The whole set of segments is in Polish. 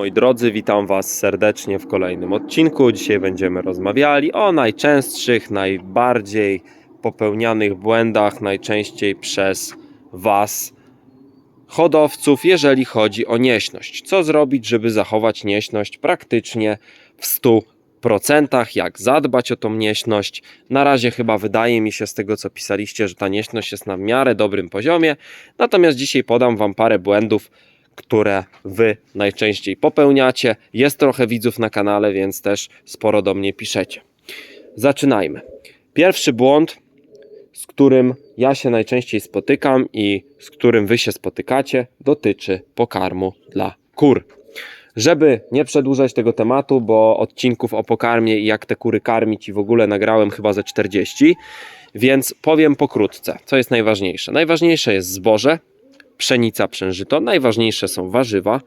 Moi drodzy, witam Was serdecznie w kolejnym odcinku. Dzisiaj będziemy rozmawiali o najczęstszych, najbardziej popełnianych błędach, najczęściej przez Was, hodowców, jeżeli chodzi o nieśność. Co zrobić, żeby zachować nieśność praktycznie w 100%? Jak zadbać o tą nieśność? Na razie chyba wydaje mi się z tego, co pisaliście, że ta nieśność jest na w miarę dobrym poziomie. Natomiast dzisiaj podam Wam parę błędów, które Wy najczęściej popełniacie. Jest trochę widzów na kanale, więc też sporo do mnie piszecie. Zaczynajmy. Pierwszy błąd, z którym ja się najczęściej spotykam i z którym Wy się spotykacie, dotyczy pokarmu dla kur. Żeby nie przedłużać tego tematu, bo odcinków o pokarmie i jak te kury karmić i w ogóle nagrałem chyba ze 40, więc powiem pokrótce, co jest najważniejsze. Najważniejsze jest zboże, pszenica, przężyto, najważniejsze są warzywa,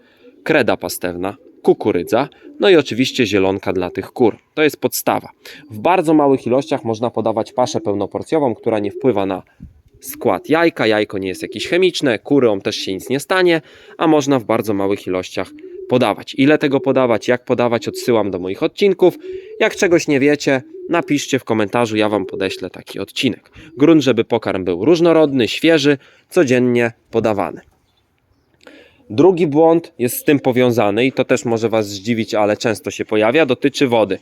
kreda pastewna, kukurydza, no i oczywiście zielonka dla tych kur. To jest podstawa. W bardzo małych ilościach można podawać paszę pełnoporcjową, która nie wpływa na skład jajka. Jajko nie jest jakieś chemiczne, kurom też się nic nie stanie, a można w bardzo małych ilościach podawać. Ile tego podawać, jak podawać, odsyłam do moich odcinków. Jak czegoś nie wiecie, napiszcie w komentarzu, ja Wam podeślę taki odcinek. Grunt, żeby pokarm był różnorodny, świeży, codziennie podawany. Drugi błąd jest z tym powiązany i to też może Was zdziwić, ale często się pojawia, dotyczy wody.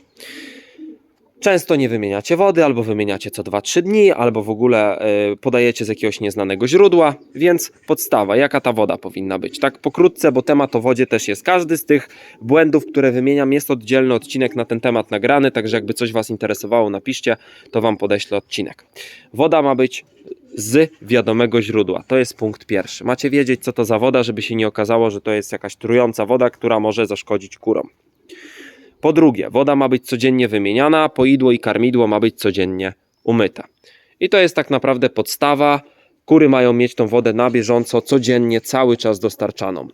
Często nie wymieniacie wody, albo wymieniacie co 2-3 dni, albo w ogóle y, podajecie z jakiegoś nieznanego źródła, więc podstawa, jaka ta woda powinna być. Tak pokrótce, bo temat o wodzie też jest. Każdy z tych błędów, które wymieniam, jest oddzielny odcinek na ten temat nagrany, także jakby coś Was interesowało, napiszcie, to Wam podeślę odcinek. Woda ma być z wiadomego źródła. To jest punkt pierwszy. Macie wiedzieć, co to za woda, żeby się nie okazało, że to jest jakaś trująca woda, która może zaszkodzić kurom. Po drugie, woda ma być codziennie wymieniana, poidło i karmidło ma być codziennie umyte. I to jest tak naprawdę podstawa. Kury mają mieć tą wodę na bieżąco, codziennie, cały czas dostarczaną.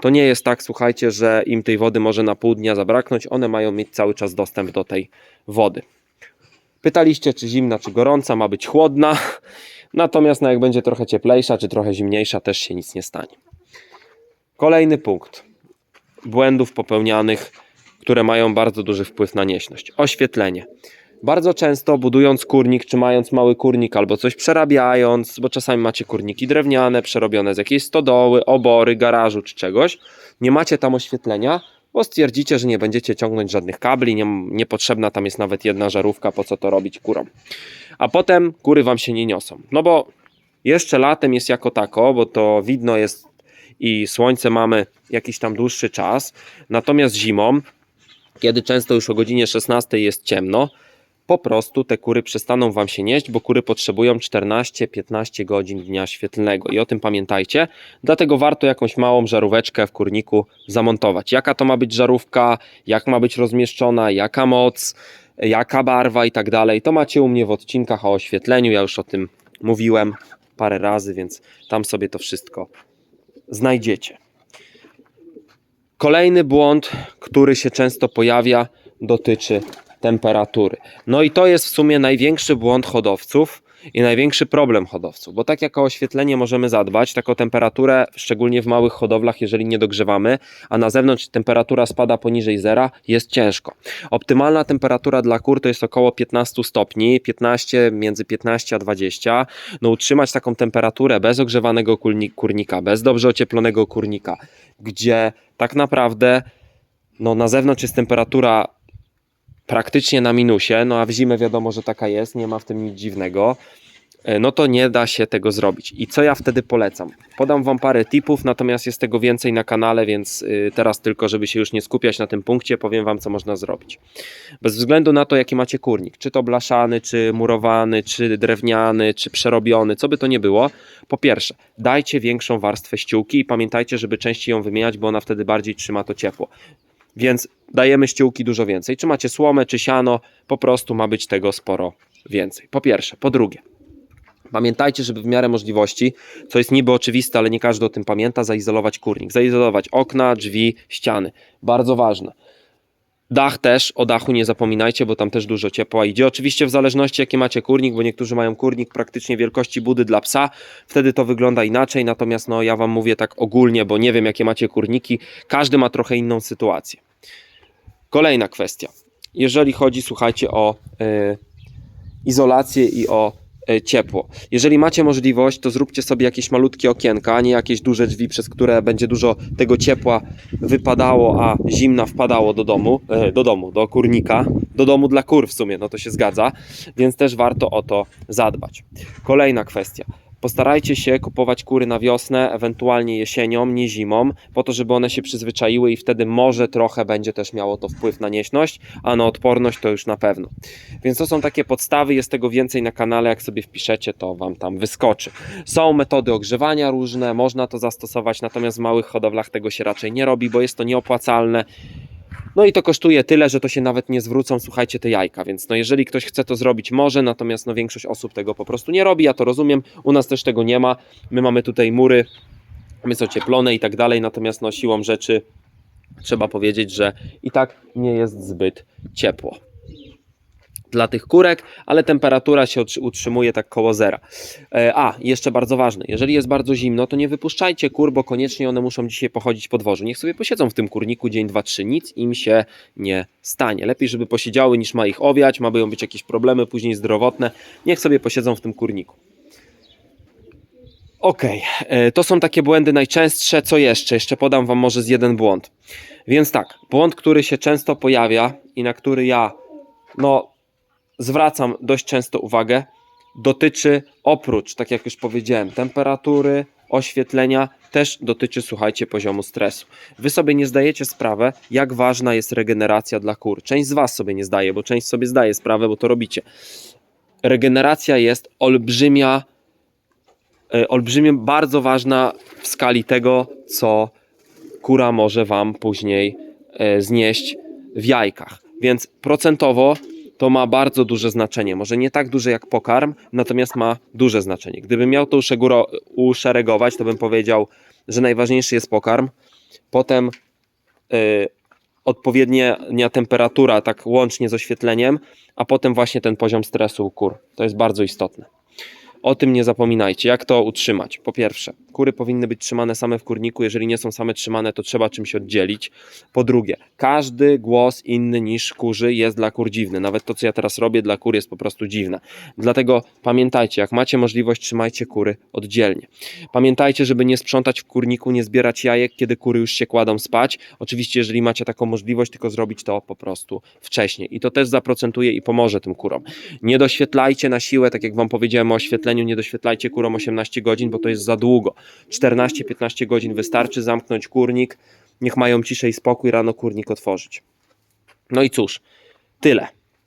To nie jest tak, słuchajcie, że im tej wody może na pół dnia zabraknąć, one mają mieć cały czas dostęp do tej wody. Pytaliście, czy zimna, czy gorąca, ma być chłodna. Natomiast no, jak będzie trochę cieplejsza, czy trochę zimniejsza, też się nic nie stanie. Kolejny punkt błędów popełnianych, które mają bardzo duży wpływ na nieśność. Oświetlenie. Bardzo często budując kurnik, czy mając mały kurnik, albo coś przerabiając, bo czasami macie kurniki drewniane, przerobione z jakiejś stodoły, obory, garażu czy czegoś, nie macie tam oświetlenia, bo stwierdzicie, że nie będziecie ciągnąć żadnych kabli, nie, niepotrzebna tam jest nawet jedna żarówka, po co to robić kurom. A potem kury wam się nie niosą. No bo jeszcze latem jest jako tako, bo to widno jest i słońce mamy jakiś tam dłuższy czas, natomiast zimą, kiedy często już o godzinie 16 jest ciemno, po prostu te kury przestaną Wam się nieść, bo kury potrzebują 14-15 godzin dnia świetlnego i o tym pamiętajcie. Dlatego warto jakąś małą żaróweczkę w kurniku zamontować. Jaka to ma być żarówka, jak ma być rozmieszczona, jaka moc, jaka barwa i tak dalej. To macie u mnie w odcinkach o oświetleniu. Ja już o tym mówiłem parę razy, więc tam sobie to wszystko znajdziecie. Kolejny błąd, który się często pojawia, dotyczy temperatury. No i to jest w sumie największy błąd hodowców i największy problem hodowców, bo tak jak o oświetlenie możemy zadbać, tak o temperaturę, szczególnie w małych hodowlach, jeżeli nie dogrzewamy, a na zewnątrz temperatura spada poniżej zera, jest ciężko. Optymalna temperatura dla kur to jest około 15 stopni, 15, między 15 a 20. No utrzymać taką temperaturę bez ogrzewanego kurnika, bez dobrze ocieplonego kurnika, gdzie tak naprawdę no, na zewnątrz jest temperatura praktycznie na minusie, no a w zimę wiadomo, że taka jest, nie ma w tym nic dziwnego, e, no to nie da się tego zrobić. I co ja wtedy polecam? Podam Wam parę tipów, natomiast jest tego więcej na kanale, więc y, teraz tylko, żeby się już nie skupiać na tym punkcie, powiem Wam, co można zrobić. Bez względu na to, jaki macie kurnik, czy to blaszany, czy murowany, czy drewniany, czy przerobiony, co by to nie było, po pierwsze, dajcie większą warstwę ściółki i pamiętajcie, żeby częściej ją wymieniać, bo ona wtedy bardziej trzyma to ciepło. Więc dajemy ściółki dużo więcej. Czy macie słomę, czy siano, po prostu ma być tego sporo więcej. Po pierwsze. Po drugie, pamiętajcie, żeby w miarę możliwości, co jest niby oczywiste, ale nie każdy o tym pamięta, zaizolować kurnik. Zaizolować okna, drzwi, ściany. Bardzo ważne. Dach też, o dachu nie zapominajcie, bo tam też dużo ciepła idzie. Oczywiście w zależności jaki macie kurnik, bo niektórzy mają kurnik praktycznie wielkości budy dla psa, wtedy to wygląda inaczej, natomiast no ja wam mówię tak ogólnie, bo nie wiem jakie macie kurniki, każdy ma trochę inną sytuację. Kolejna kwestia. Jeżeli chodzi, słuchajcie, o e, izolację i o e, ciepło. Jeżeli macie możliwość, to zróbcie sobie jakieś malutkie okienka, a nie jakieś duże drzwi, przez które będzie dużo tego ciepła wypadało, a zimna wpadało do domu, e, do domu, do kurnika, do domu dla kur w sumie, no to się zgadza, więc też warto o to zadbać. Kolejna kwestia. Postarajcie się kupować kury na wiosnę, ewentualnie jesienią, nie zimą, po to, żeby one się przyzwyczaiły i wtedy może trochę będzie też miało to wpływ na nieśność, a na odporność to już na pewno. Więc to są takie podstawy, jest tego więcej na kanale, jak sobie wpiszecie, to Wam tam wyskoczy. Są metody ogrzewania różne, można to zastosować, natomiast w małych hodowlach tego się raczej nie robi, bo jest to nieopłacalne. No i to kosztuje tyle, że to się nawet nie zwrócą, słuchajcie, te jajka, więc no jeżeli ktoś chce to zrobić, może, natomiast no większość osób tego po prostu nie robi, ja to rozumiem, u nas też tego nie ma, my mamy tutaj mury, my są cieplone i tak dalej, natomiast no siłą rzeczy trzeba powiedzieć, że i tak nie jest zbyt ciepło dla tych kurek, ale temperatura się utrzy- utrzymuje tak koło zera. E, A, jeszcze bardzo ważne, jeżeli jest bardzo zimno, to nie wypuszczajcie kur, bo koniecznie one muszą dzisiaj pochodzić po dworzu. Niech sobie posiedzą w tym kurniku dzień, dwa, trzy, nic im się nie stanie. Lepiej, żeby posiedziały niż ma ich owiać, mają być jakieś problemy później zdrowotne. Niech sobie posiedzą w tym kurniku. Okej, e, to są takie błędy najczęstsze. Co jeszcze? Jeszcze podam Wam może z jeden błąd. Więc tak, błąd, który się często pojawia i na który ja no, zwracam dość często uwagę, dotyczy oprócz, tak jak już powiedziałem, temperatury, oświetlenia, też dotyczy, słuchajcie, poziomu stresu. Wy sobie nie zdajecie sprawę, jak ważna jest regeneracja dla kur. Część z Was sobie nie zdaje, bo część sobie zdaje sprawę, bo to robicie. Regeneracja jest olbrzymia, e, olbrzymie, bardzo ważna w skali tego, co kura może Wam później e, znieść w jajkach. Więc procentowo to ma bardzo duże znaczenie. Może nie tak duże jak pokarm, natomiast ma duże znaczenie. Gdybym miał to uszeregować, to bym powiedział, że najważniejszy jest pokarm, potem y, odpowiednia temperatura, tak łącznie z oświetleniem, a potem właśnie ten poziom stresu u kur. To jest bardzo istotne. O tym nie zapominajcie. Jak to utrzymać? Po pierwsze, kury powinny być trzymane same w kurniku. Jeżeli nie są same trzymane, to trzeba czymś oddzielić. Po drugie, każdy głos inny niż kurzy jest dla kur dziwny. Nawet to, co ja teraz robię dla kur jest po prostu dziwne. Dlatego pamiętajcie, jak macie możliwość, trzymajcie kury oddzielnie. Pamiętajcie, żeby nie sprzątać w kurniku, nie zbierać jajek, kiedy kury już się kładą spać. Oczywiście, jeżeli macie taką możliwość, tylko zrobić to po prostu wcześniej. I to też zaprocentuje i pomoże tym kurom. Nie doświetlajcie na siłę, tak jak Wam powiedziałem o oświetleniu, nie doświetlajcie kurom 18 godzin, bo to jest za długo. 14-15 godzin wystarczy zamknąć kurnik, niech mają ciszę i spokój, rano kurnik otworzyć. No i cóż, tyle.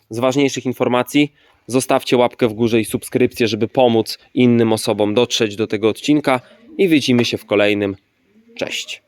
Z ważniejszych informacji zostawcie łapkę w górze i subskrypcję, żeby pomóc innym osobom dotrzeć do tego odcinka i widzimy się w kolejnym. Cześć.